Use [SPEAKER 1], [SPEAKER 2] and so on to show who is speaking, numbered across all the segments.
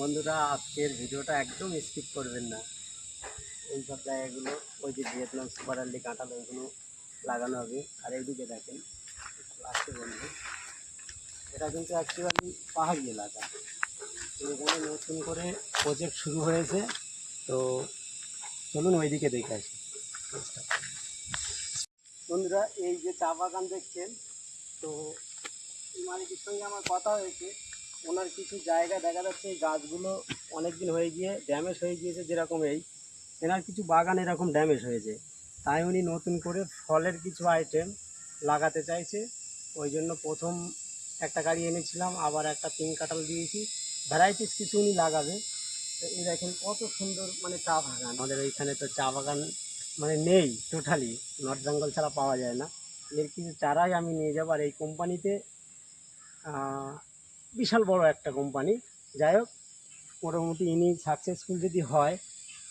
[SPEAKER 1] বন্ধুরা, আজকের ভিডিওটা একদম স্কিপ করবেন না। এই সব জায়গাগুলো ওই যে ভিয়েতনাম সুপার আর্লি কাঁঠাল ওইগুলো লাগানো হবে। আর এইদিকে দেখেন, আসছে বন্ধু। এটা কিন্তু অ্যাকচুয়ালি পাহাড়ি এলাকা। এখানে নতুন করে প্রজেক্ট শুরু হয়েছে। তো চলুন ওইদিকে দেখে আসি। বন্ধুরা, এই যে চা বাগান দেখছেন, তো মালিকের সঙ্গে আমার কথা হয়েছে। ওনার কিছু জায়গা দেখা যাচ্ছে, এই গাছগুলো অনেক দিন হয়ে গিয়ে ড্যামেজ হয়ে গিয়েছে যেরকম এই। এনার কিছু বাগান এরকম ড্যামেজ হয়েছে। তাই উনি নতুন করে ফলের কিছু আইটেম লাগাতে চাইছে। ওই জন্য প্রথম একটা গাড়ি এনেছিলাম, আবার একটা পিঙ্ক কাঁঠাল দিয়েছি। ভ্যারাইটিস কিছু উনি লাগাবে। তো এই দেখেন কত সুন্দর মানে চা বাগান। আমাদের এইখানে তো চা বাগান মানে নেই টোটালি নর্থ বেঙ্গল ছাড়া পাওয়া যায় না। এর কিছু চারাই আমি নিয়ে যাব। আর এই কোম্পানিতে বিশাল বড় একটা কোম্পানি। যাই হোক, মোটামুটি ইনি সাকসেসফুল যদি হয়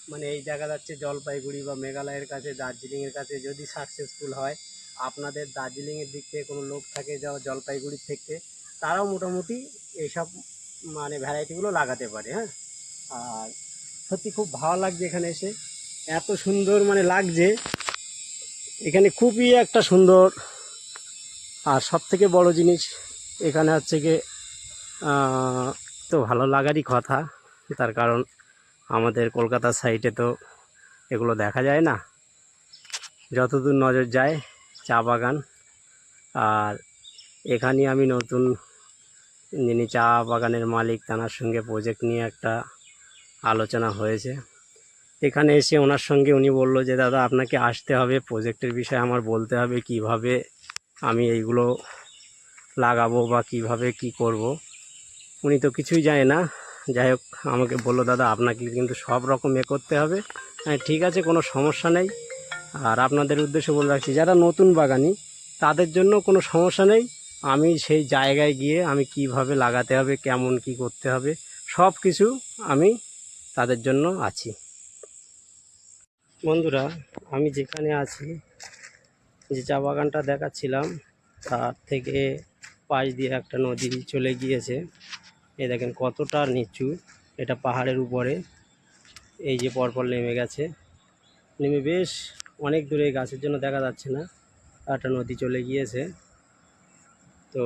[SPEAKER 1] মানে এই দেখা যাচ্ছে জলপাইগুড়ি বা মেঘালয়ের কাছে, দার্জিলিংয়ের কাছে যদি সাকসেসফুল হয়, আপনাদের দার্জিলিংয়ের দিক থেকে কোনো লোক থাকে যাও জলপাইগুড়ির থেকে, তারাও মোটামুটি এইসব মানে ভ্যারাইটিগুলো লাগাতে পারে হ্যাঁ? আর সত্যি খুব ভালো লাগছে এখানে এসে। এত সুন্দর মানে লাগছে। এখানে খুবই একটা সুন্দর আর সব থেকে বড় জিনিস এখানে হচ্ছে গিয়ে তো ভালো লাগারই কথা। তার কারণ আমাদের কলকাতা সাইডে তো এগুলো দেখা যায় না। যতদূর নজর যায়, চা বাগান। আর এখানে আমি নতুন যিনি চা বাগানের মালিক, তার সঙ্গে প্রজেক্ট নিয়ে একটা আলোচনা হয়েছে। এখানে এসে ওনার সঙ্গে উনি বলল যে, দাদা, আপনাকে আসতে হবে। প্রজেক্টের বিষয়ে আমার বলতে হবে কীভাবে আমি এইগুলো লাগাবো বা কীভাবে কি করব? উনি তো কিছুই জানে না। যাই হোক, আমাকে বলল, দাদা, আপনাকে কিন্তু সব রকম এ করতে হবে। হ্যাঁ ঠিক আছে, কোনো সমস্যা নেই। আর আপনাদের উদ্দেশ্যে বলে রাখছি, যারা নতুন বাগানি, তাদের জন্য কোনো সমস্যা নেই। আমি সেই জায়গায় গিয়ে আমি কীভাবে লাগাতে হবে, কেমন কি করতে হবে, সব কিছু আমি তাদের জন্য আছি। বন্ধুরা, আমি যেখানে আছি, যে চা বাগানটা দেখাচ্ছিলাম, তার থেকে পাশ দিয়ে একটা নদী চলে গিয়েছে। এই দেখেন কতটা নিচু, এটা পাহাড়ের উপরে। এই যে পরপর নেমে গেছে। নেমে বেশ অনেক দূরে গাছের জন্য দেখা যাচ্ছে না, একটা নদী চলে গিয়েছে। তো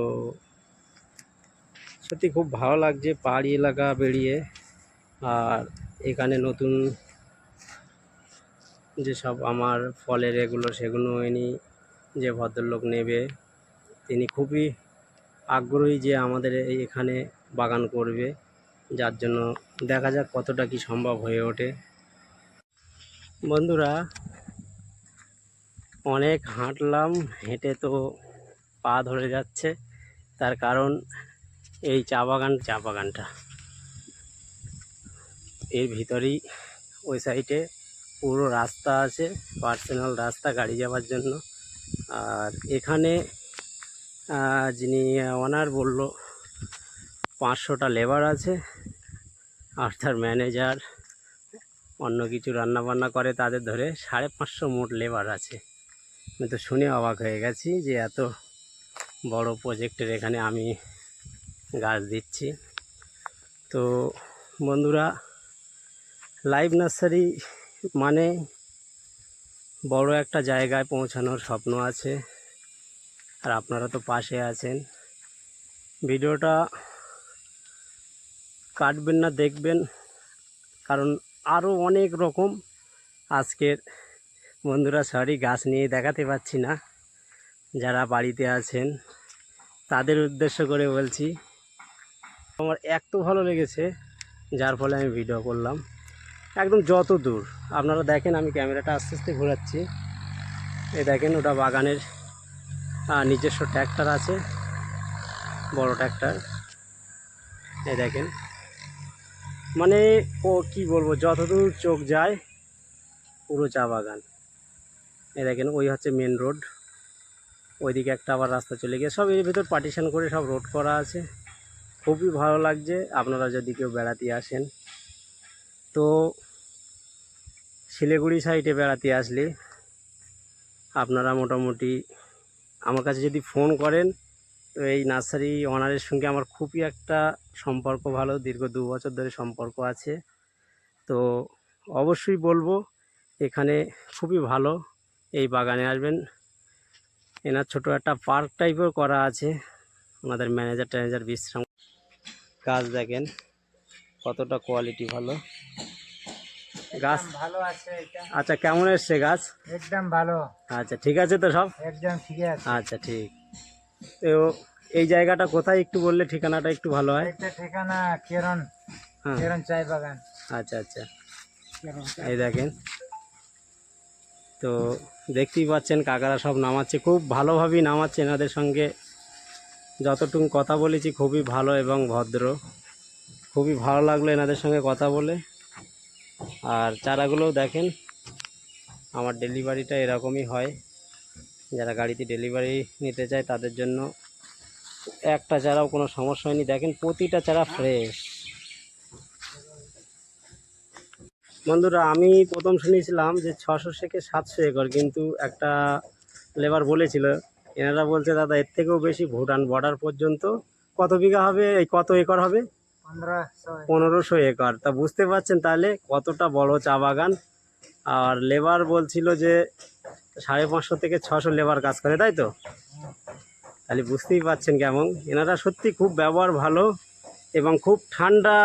[SPEAKER 1] সত্যি খুব ভালো লাগছে পাহাড়ি এলাকা বেরিয়ে। আর এখানে নতুন যেসব আমার ফলের এগুলো, সেগুলো ইনি যে ভদ্রলোক নেবে, তিনি খুবই আগ্রহী যে আমাদের এখানে বাগান করবে, যার জন্য দেখা যাক কতটা কি সম্ভব হয়ে ওঠে। বন্ধুরা, অনেক হাঁটলাম, হেঁটে তো পা ধরে যাচ্ছে। তার কারণ এই চা বাগান, চা বাগানটা। এর ভিতরেই ওই সাইডে পুরো রাস্তা আছে, পার্সোনাল রাস্তা গাড়ি যাওয়ার জন্য। আর এখানে যিনি ওনার বলল পাঁচশোটা লেবার আছে আর তার ম্যানেজার অন্য কিছু রান্না বান্না করে তাদের ধরে সাড়ে পাঁচশো মোট লেবার আছে। আমি তো শুনে অবাক হয়ে গেছি যে এত বড় প্রজেক্টের এখানে আমি গাছ দিচ্ছি। তো বন্ধুরা, লাইভ নার্সারি মানে বড় একটা জায়গায় পৌঁছানোর স্বপ্ন আছে। আর আপনারা তো পাশে আছেন। ভিডিওটা কাটবেন না, দেখবেন। কারণ আরও অনেক রকম আজকের বন্ধুরা সরি, গাছ নিয়ে দেখাতে পাচ্ছি না। যারা বাড়িতে আছেন, তাদের উদ্দেশ্য করে বলছি, আমার এত ভালো লেগেছে, যার ফলে আমি ভিডিও করলাম। একদম যত দূর। আপনারা দেখেন, আমি ক্যামেরাটা আস্তে আস্তে ঘোরাচ্ছি। এ দেখেন, ওটা বাগানের নিজস্ব ট্র্যাক্টর আছে, বড় ট্র্যাক্টর এ দেখেন। মানে ও কি বলব, যতদূর চোখ যায়, পুরো চা বাগান। এই দেখেন, ওই হচ্ছে মেন রোড ওইদিকে একটা আবার রাস্তা চলে গিয়ে, সব এর ভিতর পার্টিশন করে সব রোড করা আছে। খুবই ভালো লাগছে, আপনারা যদি কেউ বেড়াতে আসেন। তো শিলিগুড়ি সাইডে বেড়াতে আসলে আপনারা মোটামুটি আমার কাছে যদি ফোন করেন তো এই নার্সারি ওনারের সঙ্গে আমার খুবই একটা সম্পর্ক ভালো দীর্ঘ দু বছর ধরে সম্পর্ক আছে। তো অবশ্যই বলব এখানে খুবই ভালো এই বাগানে আসবেন। এনার ছোট একটা পার্ক টাইপের করা আছে ওনাদের ম্যানেজার ট্যানেজার বিশ্রাম। গাছ দেখেন কতটা কোয়ালিটি ভালো। গাছ
[SPEAKER 2] ভালো আছে
[SPEAKER 1] আচ্ছা কেমন এসছে গাছ?
[SPEAKER 2] একদম ভালো।
[SPEAKER 1] আচ্ছা ঠিক আছে তো সব?
[SPEAKER 2] একদম ঠিক আছে।
[SPEAKER 1] আচ্ছা ঠিক। তো এই জায়গাটা কোথায় একটু বললে ঠিকানাটা একটু ভালো হয়?
[SPEAKER 2] ঠিকানা কেরন
[SPEAKER 1] হ্যাঁ।
[SPEAKER 2] কেরন চাই বাগান।
[SPEAKER 1] আচ্ছা আচ্ছা। এই দেখেন। তো দেখতেই পাচ্ছেন কাকারা সব নামাচ্ছে খুব ভালোভাবেই নামাচ্ছে এনাদের সঙ্গে। যতটুকু কথা বলেছি খুবই ভালো এবং ভদ্র। খুবই ভালো লাগল এনাদের সঙ্গে কথা বলে। আর চারাগুলোও দেখেন আমার ডেলিভারিটা এরকমই হয়। যারা গাড়িতে ডেলিভারি নিতে চায় তাদের জন্য একটা চারাও কোনো সমস্যা হয়নি। দেখেন প্রতিটা চারা ফ্রেশ বন্ধুরা আমি প্রথম শুনেছিলাম যে ছশো থেকে সাতশো একর কিন্তু একটা লেবার বলেছিল। এনারা বলছে দাদা এর থেকেও বেশি ভুটান বর্ডার পর্যন্ত কত বিঘা হবে? এই কত একর হবে?
[SPEAKER 2] পনেরোশো।
[SPEAKER 1] পনেরোশো একর। তা বুঝতে পারছেন তাহলে কতটা বড় চা বাগান। আর লেবার বলছিল যে সাড়ে পাঁচশো থেকে ছশো লেবার কাজ করে, তাই তো? তাহলে বুঝতেই পারছেন কেমন। এনারা সত্যি খুব ব্যবহার ভালো এবং খুব ঠান্ডা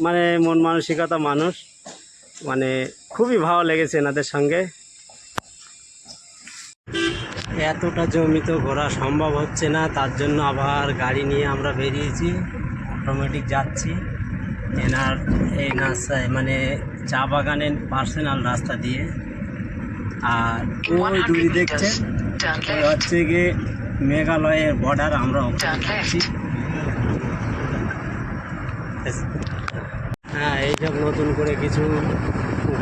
[SPEAKER 1] মানে মন মানসিকতা মানুষ। মানে খুবই ভালো লেগেছে এনাদের সঙ্গে। এতটা জমি তো ঘোরা সম্ভব হচ্ছে না, তার জন্য আবার গাড়ি নিয়ে আমরা বেরিয়েছি। অটোমেটিক যাচ্ছি। এনার এই নার্সারি মানে চা বাগানের পার্সোনাল রাস্তা দিয়ে। আর ওই দূরে দেখছেন হচ্ছে গিয়ে মেঘালয়ের বর্ডার আমরা হ্যাঁ এইসব নতুন করে কিছু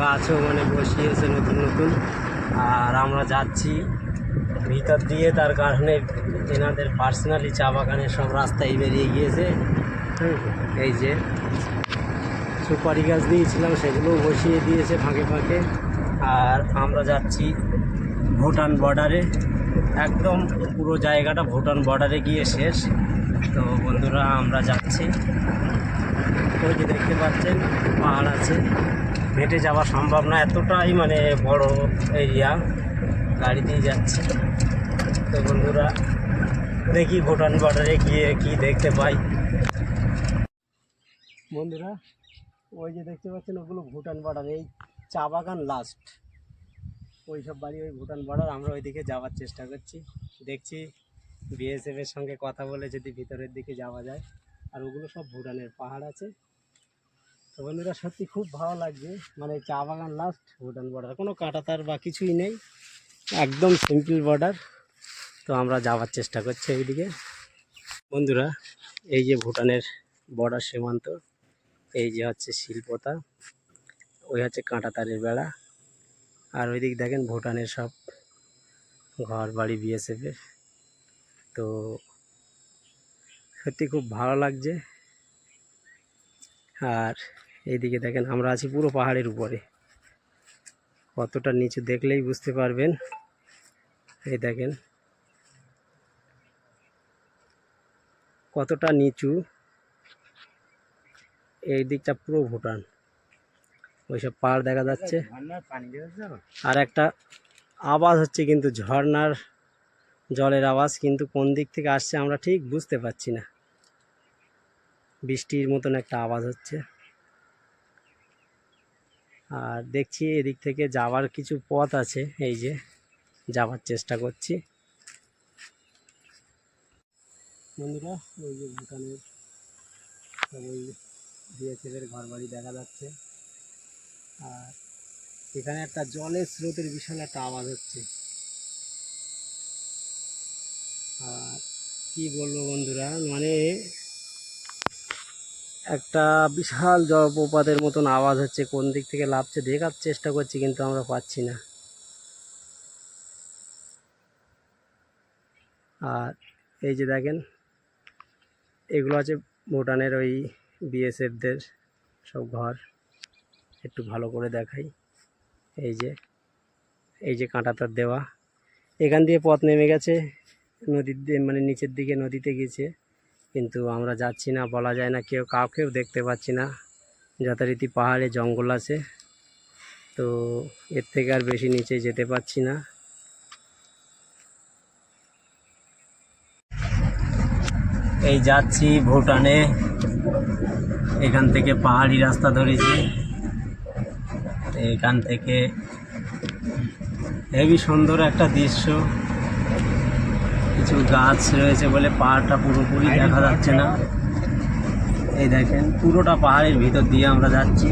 [SPEAKER 1] গাছও মানে বসিয়েছে নতুন নতুন। আর আমরা যাচ্ছি ভিতর দিয়ে তার কারণে এনাদের পার্সোনালি চা বাগানের সব রাস্তায় বেরিয়ে গিয়েছে। এই যে সুপারি গাছ দিয়েছিলাম সেগুলোও বসিয়ে দিয়েছে ফাঁকে ফাঁকে। আর আমরা যাচ্ছি ভুটান বর্ডারে। একদম পুরো জায়গাটা ভুটান বর্ডারে গিয়ে শেষ। তো বন্ধুরা, আমরা যাচ্ছি। ওই যে দেখতে পাচ্ছেন, পাহাড় আছে। হেঁটে যাওয়া সম্ভব না, এতটাই মানে বড় এরিয়া। গাড়ি দিয়ে যাচ্ছে। তো বন্ধুরা, দেখি ভুটান বর্ডারে গিয়ে কি দেখতে পাই। বন্ধুরা, ওই যে দেখতে পাচ্ছেন, ওগুলো ভুটান বর্ডার। চা বাগান লাস্ট ওই সব বাড়ি ওই ভুটান বর্ডার আমরা ওইদিকে যাওয়ার চেষ্টা করছি। দেখছি বিএসএফ এর সঙ্গে কথা বলে যদি ভিতরের দিকে যাওয়া যায়। আর ওগুলো সব ভুটানের পাহাড় আছে। তো বন্ধুরা, সত্যি খুব ভালো লাগছে। মানে চা বাগান লাস্ট ভুটান বর্ডার কোনো কাটাতার বা কিছুই নেই। একদম সিম্পল বর্ডার তো আমরা যাওয়ার চেষ্টা করছি এইদিকে। বন্ধুরা, এই যে ভুটানের বর্ডার সীমান্ত, এই যে হচ্ছে শিল্পতা। ওই হচ্ছে কাঁটাতারের বেড়া। আর ওইদিক দেখেন ভুটানের সব ঘর বাড়ি বিএসএফের তো সত্যি খুব ভালো লাগছে। আর এইদিকে দেখেন আমরা আছি পুরো পাহাড়ের উপরে। কতটা নিচু দেখলেই বুঝতে পারবেন। এই দেখেন। কতটা নিচু। এই দিকটা পুরো ভুটান। ওইসব পাহাড় দেখা যাচ্ছে। আর একটা আওয়াজ হচ্ছে কিন্তু ঝর্ণার জলের আওয়াজ কিন্তু কোন দিক থেকে আসছে আমরা ঠিক বুঝতে পারছি না। বৃষ্টির মতন একটা আওয়াজ হচ্ছে। আর দেখছি এদিক থেকে যাওয়ার কিছু পথ আছে এই যে যাওয়ার চেষ্টা করছি। বন্ধুরা ওই যে ভুটানের ওই বিএসএফের ঘর বাড়ি দেখা যাচ্ছে। আর এখানে একটা জলের স্রোতের বিশাল একটা আওয়াজ হচ্ছে। আর কি বলব বন্ধুরা মানে একটা বিশাল জলপ্রপাতের মতন আওয়াজ হচ্ছে, কোন দিক থেকে লাভছে দেখার চেষ্টা করছি, কিন্তু আমরা পাচ্ছি না। আর এই যে দেখেন, এগুলো আছে ভুটানের ওই বিএসএফদের সব ঘর। একটু ভালো করে দেখাই। এই যে এই যে কাঁটাতার দেওয়া। এখান দিয়ে পথ নেমে গেছে। নদীর মানে নিচের দিকে নদীতে গেছে। কিন্তু আমরা যাচ্ছি না, বলা যায় না, কেউ কাউকেও দেখতে পাচ্ছি না। যথারীতি পাহাড়ে জঙ্গল আছে। তো এর থেকে আর বেশি নিচে যেতে পারছি না। এই যাচ্ছি ভুটানে। এখান থেকে পাহাড়ি রাস্তা ধরেছি। এখান থেকে হেবি সুন্দর একটা দৃশ্য। কিছু গাছ রয়েছে বলে পাহাড়টা পুরোপুরি দেখা যাচ্ছে না। এই দেখেন পুরোটা পাহাড়ের ভিতর দিয়ে আমরা যাচ্ছি।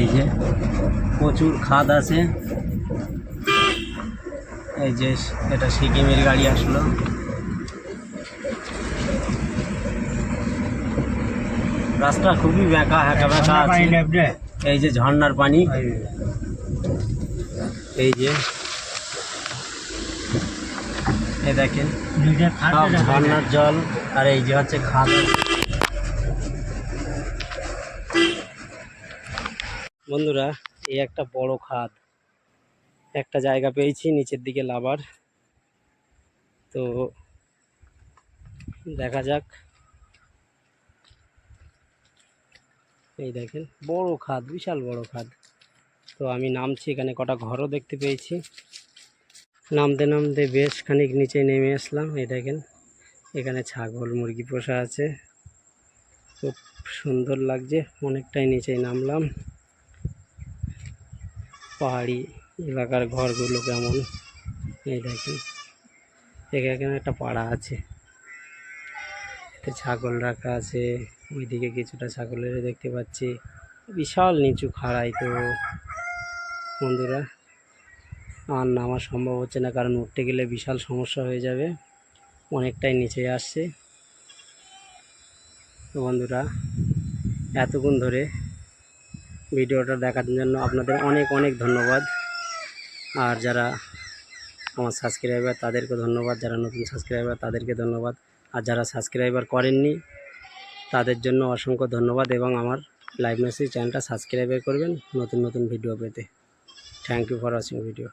[SPEAKER 1] এই যে প্রচুর খাদ আছে। এই যে এটা সিকিমের গাড়ি আসলো। রাস্তা খুবই ব্যাঁকা হ্যাঁকা ব্যাঁকা আছে এই যে ঝর্নার পানি। এই যে। এই দেখেন সব ঝর্ণার জল আর এই যে হচ্ছে খাদ বন্ধুরা এই একটা বড় খাদ একটা জায়গা পেয়েছি নিচের দিকে লাভার। তো দেখা যাক। এই দেখেন, বড় খাদ, বিশাল বড় খাদ। তো আমি নামছি এখানে, কটা ঘরও দেখতে পেয়েছি। নামতে নামতে বেশ খানিক নিচে নেমে আসলাম, এই দেখেন, এখানে ছাগল, মুরগি পোষা আছে। খুব সুন্দর লাগছে, অনেকটাই নিচে নামলাম। পাহাড়ি এলাকার ঘরগুলো কেমন, এই দেখেন, এখানে একটা পাড়া আছে। ছাগল রাখা আছে। ওইদিকে কিছুটা ছাগলের দেখতে পাচ্ছি। বিশাল নিচু খাড়াই তো। বন্ধুরা, আর নামা সম্ভব হচ্ছে না, কারণ উঠতে গেলে বিশাল সমস্যা হয়ে যাবে। অনেকটাই নিচে আসছে। তো বন্ধুরা, এতক্ষণ ধরে ভিডিওটা দেখার জন্য আপনাদের অনেক অনেক ধন্যবাদ। আর যারা আমার সাবস্ক্রাইবার, তাদেরকে ধন্যবাদ। যারা নতুন সাবস্ক্রাইবার, তাদেরকে ধন্যবাদ। আর যারা সাবস্ক্রাইবার করেননি তাদের জন্য অসংখ্য ধন্যবাদ এবং আমার লাইভ মেসেজ চ্যানেলটা সাবস্ক্রাইব করবেন নতুন নতুন ভিডিও পেতে। Thank you for watching video